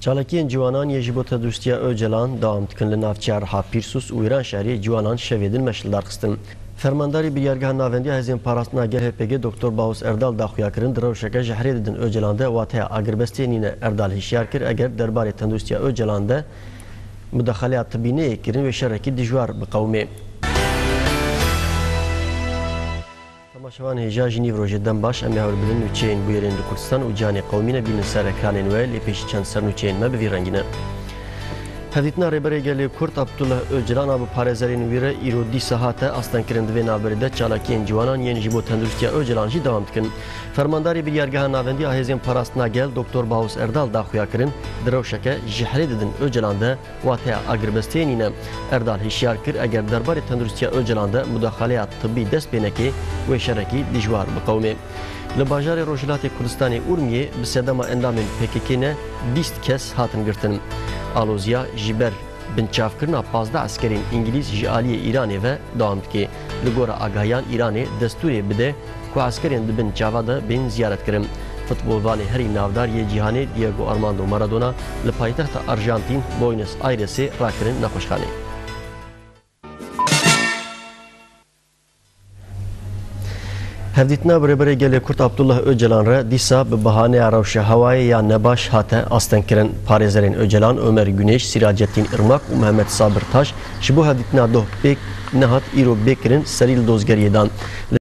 چالکین جوانان یجی بو تدوستیا او جلان دام تکن لنافچار ها پیرسوس و ایران شهری جوانان شویدن مشلدار خستن Fermandarî biryargeha navendî hezên parastina GHPG Dr. Baus Erdal daxuyakirin di rewşeke ji herê didin Öcelan de wateya agirbestê nîne Erdal hişyar kir eger derbarê tendustiya Öcelan de müdaxaleya tıbî neyê kirin ve şerekî dijwar biqewmê. Qewmê. Temaşevan hêja jî nîv rojê dem baş em ê hewlbidin nûçeyên bûyerên li Kurdistan û canê qewmî ne bînin ser ekranên we lê pêşî çend Hevdîtina rêberê gelê Kurd Abdullah Öcalan a bi parêzerên wî re îro dîsa hate astenkirin divê naberê de çalakiyên ciwanan yên ji bo tenduristiya Öcalan jî dewam dikin. Fermandarê biryargeha navendiya hêzên parastina gel Dr. Baus Erdal daxuya kirin di rewşeke ji herê didin Öcalan de wateya agirbesteyê nîne. Erdal hişyar kir eger derbarê tenduristiya Öcalan de mudaxaleya tibbî dest pênekê wê şerekî dijwar bi qewmê. Li bajarê Rojhilatê Kurdistanê Urmiyê bi sedema endamên PKK ne 20 kes hatin girtin. آلوزیا جبر بنچافکردنا پازدا اسکرین انگلیس جی آلی ایرانی و دوام دکی لگورا آگاهیان ایرانی دستوری بده که اسکرین دبن چاوا ده بین زیارت کرم فوتبالوان هری ناودار یه جیهانی دیگو آرماندو مارادونا لپایتخت ارژانتین بوینس آیرسی راکرین نخوشخانه Hevdîtina birêberê gelê Kurd Abdullah Öcalan re dîsa bi bihaneya rewşa hewayê ya nebaş hate astenkirin parêzerên Öcalan, Ömer Güneş, Siracettin Irmak û Mehmet Sabir Taş ji bo hevdîtina doh pêk nehat îro bêkirin serî li dozgeriyê dan.